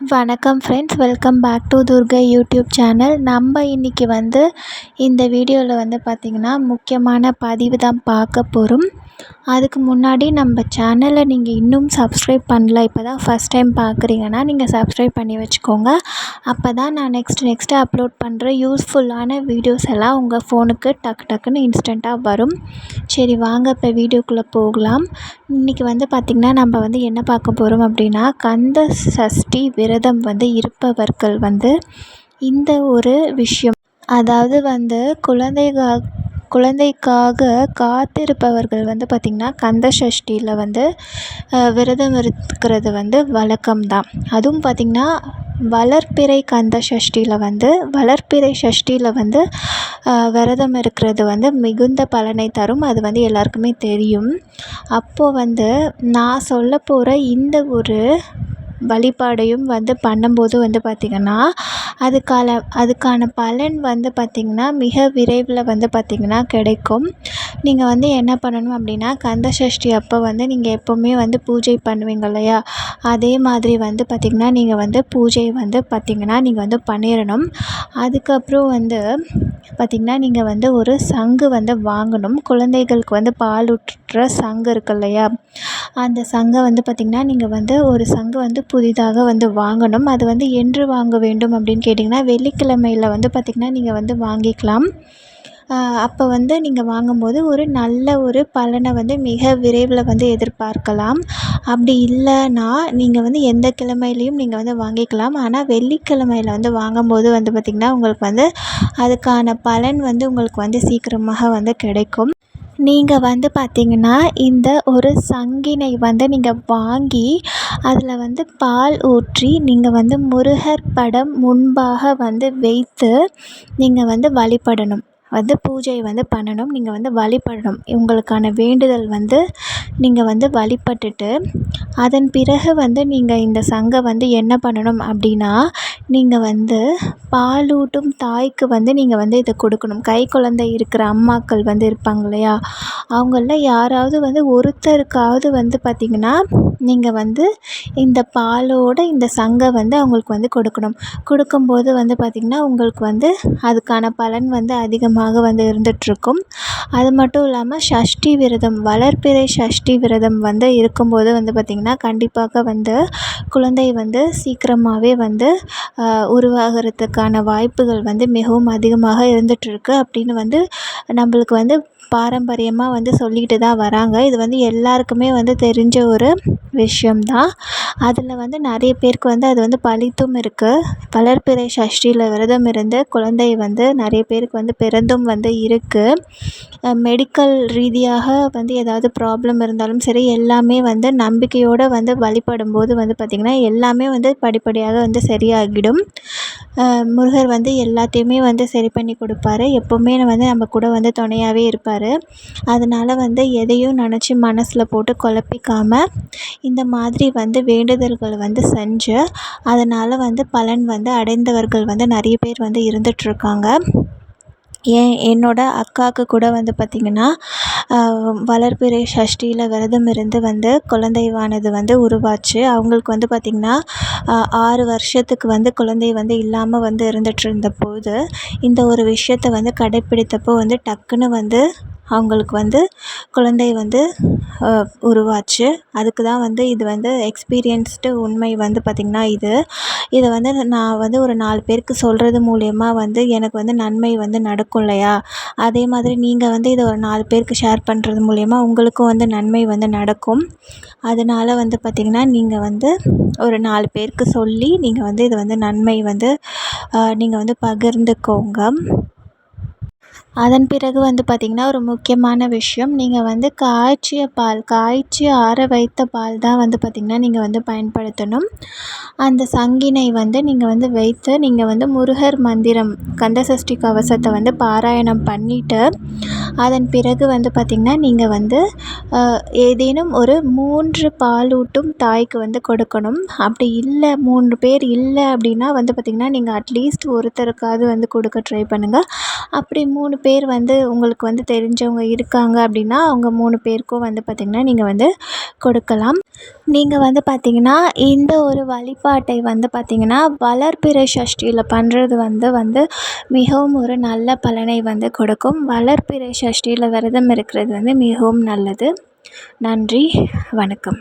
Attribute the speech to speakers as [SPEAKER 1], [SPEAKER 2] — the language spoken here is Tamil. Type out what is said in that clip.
[SPEAKER 1] வணக்கம் friends welcome back to Durgai YouTube channel நம்ம இன்றைக்கி வந்து இந்த வீடியோவில் வந்து பார்த்திங்கன்னா முக்கியமான பதிவு தான் பார்க்க போகிறோம் அதுக்கு முன்னாடி நம்ம சேனலை நீங்கள் இன்னும் சப்ஸ்கிரைப் பண்ணல இப்போ தான் ஃபஸ்ட் டைம் பார்க்குறீங்கன்னா நீங்கள் சப்ஸ்கிரைப் பண்ணி வச்சுக்கோங்க. அப்போ தான் நான் நெக்ஸ்ட் நெக்ஸ்ட்டு அப்லோட் பண்ணுற யூஸ்ஃபுல்லான வீடியோஸ் எல்லாம் உங்கள் ஃபோனுக்கு டக்கு டக்குன்னு இன்ஸ்டண்ட்டாக வரும். சரி வாங்க இப்போ வீடியோக்குள்ளே போகலாம். இன்றைக்கி வந்து பார்த்திங்கன்னா நம்ம வந்து என்ன பார்க்க போகிறோம் அப்படின்னா கந்த சஷ்டி விரதம் வந்து இருப்பவர்கள் வந்து இந்த ஒரு விஷயம். அதாவது வந்து குழந்தைகள் குழந்தைக்காக காத்திருப்பவர்கள் வந்து பார்த்திங்கன்னா கந்த சஷ்டியில் வந்து விரதம் இருக்கிறது வந்து வழக்கம் தான் அதுவும் பார்த்திங்கன்னா வளர்பிறை கந்த சஷ்டியில் வந்து வளர்பிறை சஷ்டியில் வந்து விரதம் இருக்கிறது வந்து மிகுந்த பலனை தரும். அது வந்து எல்லாருக்குமே தெரியும். அப்போது வந்து நான் சொல்ல போகிற இந்த ஒரு வழிபாடையும் வந்து பண்ணும்போது வந்து பார்த்திங்கன்னா அதுக்கான அதுக்கான பலன் வந்து பார்த்திங்கன்னா மிக விரைவில் வந்து பார்த்திங்கன்னா கிடைக்கும். நீங்கள் வந்து என்ன பண்ணணும் அப்படின்னா கந்த சஷ்டி அப்போ வந்து நீங்கள் எப்போவுமே வந்து பூஜை பண்ணுவீங்க இல்லையா? அதே மாதிரி வந்து பார்த்திங்கன்னா நீங்கள் வந்து பூஜை வந்து பார்த்திங்கன்னா நீங்கள் வந்து பண்ணிடணும். அதுக்கப்புறம் வந்து பார்த்திங்கன்னா நீங்கள் வந்து ஒரு சங்கு வந்து வாங்கணும். குழந்தைகளுக்கு வந்து பால் கட்டுற சங்கு இருக்கு இல்லையா? அந்த சங்கை வந்து பார்த்திங்கன்னா நீங்கள் வந்து ஒரு சங்கு வந்து புதிதாக வந்து வாங்கணும். அது வந்து என்று வாங்க வேண்டும் அப்படின்னு கேட்டிங்கன்னா வெள்ளிக்கிழமையில் வந்து பார்த்திங்கன்னா நீங்கள் வந்து வாங்கிக்கலாம். அப்போ வந்து நீங்கள் வாங்கும்போது ஒரு நல்ல ஒரு பலனை வந்து மிக விரைவில் வந்து எதிர்பார்க்கலாம். அப்படி இல்லைன்னா நீங்கள் வந்து எந்த கிழமையிலையும் நீங்கள் வந்து வாங்கிக்கலாம். ஆனால் வெள்ளிக்கிழமையில் வந்து வாங்கும்போது வந்து பார்த்திங்கன்னா உங்களுக்கு வந்து அதுக்கான பலன் வந்து உங்களுக்கு வந்து சீக்கிரமாக வந்து கிடைக்கும். நீங்கள் வந்து பார்த்திங்கன்னா இந்த ஒரு சங்கினை வந்து நீங்கள் வாங்கி அதில் வந்து பால் ஊற்றி நீங்கள் வந்து முருகர் படம் முன்பாக வந்து வைத்து நீங்கள் வந்து வழிபடணும். வந்து பூஜை வந்து பண்ணணும் நீங்கள் வந்து வழிபடணும். உங்களுக்கான வேண்டுதல் வந்து நீங்கள் வந்து வழிபட்டுட்டு அதன் பிறகு வந்து நீங்கள் இந்த சங்கை வந்து என்ன பண்ணணும் அப்படின்னா நீங்கள் வந்து பாலூட்டும் தாய்க்கு வந்து நீங்கள் வந்து இதை கொடுக்கணும். கை குழந்தை இருக்கிற அம்மாக்கள் வந்து இருப்பாங்க இல்லையா? அவங்களில் யாராவது வந்து ஒருத்தருக்காவது வந்து பார்த்திங்கன்னா நீங்கள் வந்து இந்த பாலோட இந்த சங்கை வந்து அவங்களுக்கு வந்து கொடுக்கணும். கொடுக்கும்போது வந்து பார்த்திங்கன்னா உங்களுக்கு வந்து அதுக்கான பலன் வந்து அதிகமாக வந்து இருந்துகிட்ருக்கும். அது மட்டும் இல்லாமல் சஷ்டி விரதம் வளர்ப்பிறை சஷ்டி விரதம் வந்து இருக்கும்போது வந்து பார்த்திங்கன்னா கண்டிப்பாக வந்து குழந்தை வந்து சீக்கிரமாகவே வந்து உருவாகிறதுக்கான வாய்ப்புகள் வந்து மிகவும் அதிகமாக இருந்துகிட்ருக்கு அப்படின்னு வந்து நம்மளுக்கு வந்து பாரம்பரியமாக வந்து சொல்லிக்கிட்டு தான் வராங்க. இது வந்து எல்லாருக்குமே வந்து தெரிஞ்ச ஒரு விஷயம்தான். அதில் வந்து நிறைய பேருக்கு வந்து அது வந்து பலித்தும் இருக்குது வளர்பிறை சஷ்டியில் விரதம் இருந்து குழந்தை வந்து நிறைய பேருக்கு வந்து பிறந்தும் வந்து இருக்குது மெடிக்கல் ரீதியாக வந்து ஏதாவது ப்ராப்ளம் இருந்தாலும் சரி எல்லாமே வந்து நம்பிக்கையோடு வந்து வழிபடும் போது வந்து பார்த்திங்கன்னா எல்லாமே வந்து படிப்படியாக வந்து சரியாகிடும். முருகர் வந்து எல்லாத்தையுமே வந்து சரி பண்ணி கொடுப்பாரு. எப்போவுமே வந்து நம்ம கூட வந்து துணையாவே இருப்பார். அதனால் வந்து எதையும் நினச்சி மனசில் போட்டு குழப்பிக்காம இந்த மாதிரி வந்து வேண்டுதல்களை வந்து செஞ்சு அதனால் வந்து பலன் வந்து அடைந்தவர்கள் வந்து நிறைய பேர் வந்து இருந்துகிட்ருக்காங்க ஏன் என்னோடய அக்காவுக்கு கூட வந்து பார்த்திங்கன்னா வளர்பிறை சஷ்டியில் விரதம் இருந்து வந்து குழந்தைவானது வந்து உருவாச்சு. அவங்களுக்கு வந்து பார்த்திங்கன்னா ஆறு வருஷத்துக்கு வந்து குழந்தை வந்து இல்லாமல் வந்து இருந்துகிட்ருந்த போது இந்த ஒரு விஷயத்த வந்து கடைப்பிடித்தப்போ வந்து டக்குன்னு வந்து அவங்களுக்கு வந்து குழந்தை வந்து உருவாச்சு. அதுக்கு தான் வந்து இது வந்து எக்ஸ்பீரியன்ஸ்டு உண்மை வந்து பார்த்திங்கன்னா இது. இதை வந்து நான் வந்து ஒரு நாலு பேருக்கு சொல்கிறது மூலியமா வந்து எனக்கு வந்து நன்மை வந்து நடக்கும். இல்லையா? அதே மாதிரி நீங்கள் வந்து இதை ஒரு நாலு பேருக்கு ஷேர் பண்ணுறது மூலயமா உங்களுக்கும் வந்து நன்மை வந்து நடக்கும். அதனால் வந்து பார்த்திங்கன்னா நீங்கள் வந்து ஒரு நாலு பேருக்கு சொல்லி நீங்கள் வந்து இதை வந்து நன்மை வந்து நீங்கள் வந்து பகிர்ந்துக்கோங்க. அதன் பிறகு வந்து பார்த்திங்கன்னா ஒரு முக்கியமான விஷயம். நீங்கள் வந்து காய்ச்சிய பால் காய்ச்சி ஆற வைத்த பால் தான் வந்து பார்த்திங்கன்னா நீங்கள் வந்து பயன்படுத்தணும். அந்த சங்கினை வந்து நீங்கள் வந்து வைத்து நீங்கள் வந்து முருகர் மந்திரம் கந்தசஷ்டி கவசத்தை வந்து பாராயணம் பண்ணிவிட்டு அதன் பிறகு வந்து பார்த்திங்கன்னா நீங்கள் வந்து ஏதேனும் ஒரு மூன்று பாலூட்டும் தாய்க்கு வந்து கொடுக்கணும். அப்படி இல்லை மூன்று பேர் இல்லை அப்படின்னா வந்து பார்த்திங்கன்னா நீங்கள் அட்லீஸ்ட் ஒருத்தருக்காவது வந்து கொடுக்க ட்ரை பண்ணுங்கள் அப்படி மூணு பேர் வந்து உங்களுக்கு வந்து தெரிஞ்சவங்க இருக்காங்க அப்படின்னா அவங்க மூணு பேருக்கும் வந்து பார்த்திங்கன்னா நீங்கள் வந்து கொடுக்கலாம். நீங்கள் வந்து பார்த்திங்கன்னா இந்த ஒரு வழிபாட்டை வந்து பார்த்திங்கன்னா வளர்பிறை சஷ்டியில் பண்ணுறது வந்து வந்து மிகவும் ஒரு நல்ல பலனை வந்து கொடுக்கும். வளர்பிறை சஷ்டியில் விரதம் இருக்கிறது வந்து மிகவும் நல்லது. நன்றி வணக்கம்.